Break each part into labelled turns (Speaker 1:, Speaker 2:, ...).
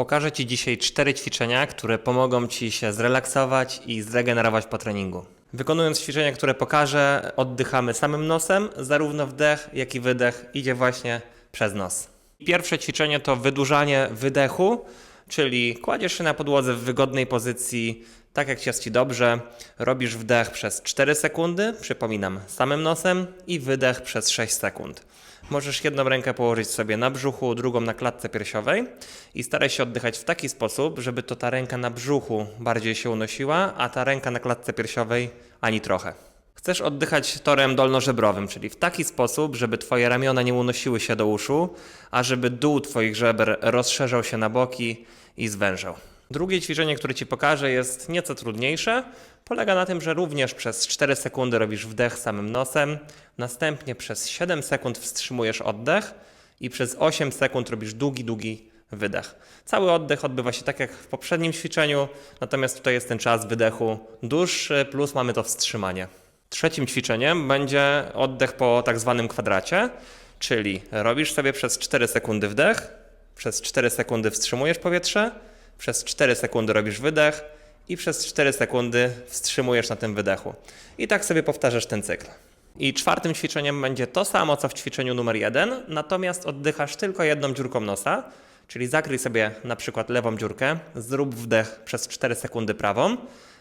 Speaker 1: Pokażę Ci dzisiaj cztery ćwiczenia, które pomogą Ci się zrelaksować i zregenerować po treningu. Wykonując ćwiczenia, które pokażę, oddychamy samym nosem, zarówno wdech, jak i wydech idzie właśnie przez nos. Pierwsze ćwiczenie to wydłużanie wydechu, czyli kładziesz się na podłodze w wygodnej pozycji, tak jak jest Ci dobrze. Robisz wdech przez 4 sekundy, przypominam, samym nosem i wydech przez 6 sekund. Możesz jedną rękę położyć sobie na brzuchu, drugą na klatce piersiowej i staraj się oddychać w taki sposób, żeby to ta ręka na brzuchu bardziej się unosiła, a ta ręka na klatce piersiowej ani trochę. Chcesz oddychać torem dolnożebrowym, czyli w taki sposób, żeby Twoje ramiona nie unosiły się do uszu, a żeby dół Twoich żeber rozszerzał się na boki i zwężał. Drugie ćwiczenie, które Ci pokażę, jest nieco trudniejsze. Polega na tym, że również przez 4 sekundy robisz wdech samym nosem, następnie przez 7 sekund wstrzymujesz oddech i przez 8 sekund robisz długi, długi wydech. Cały oddech odbywa się tak jak w poprzednim ćwiczeniu, natomiast tutaj jest ten czas wydechu dłuższy, plus mamy to wstrzymanie. Trzecim ćwiczeniem będzie oddech po tak zwanym kwadracie, czyli robisz sobie przez 4 sekundy wdech, przez 4 sekundy wstrzymujesz powietrze, przez 4 sekundy robisz wydech i przez 4 sekundy wstrzymujesz na tym wydechu. I tak sobie powtarzasz ten cykl. I czwartym ćwiczeniem będzie to samo, co w ćwiczeniu numer jeden, natomiast oddychasz tylko jedną dziurką nosa, czyli zakryj sobie na przykład lewą dziurkę, zrób wdech przez 4 sekundy prawą,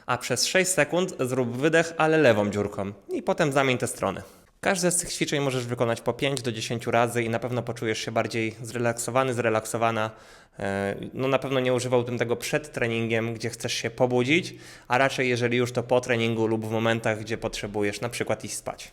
Speaker 1: a przez 6 sekund zrób wydech, ale lewą dziurką. I potem zamień te strony. Każde z tych ćwiczeń możesz wykonać po 5 do 10 razy i na pewno poczujesz się bardziej zrelaksowany, zrelaksowana. E, No na pewno nie używałbym tego przed treningiem, gdzie chcesz się pobudzić, a raczej jeżeli już to po treningu lub w momentach, gdzie potrzebujesz na przykład iść spać.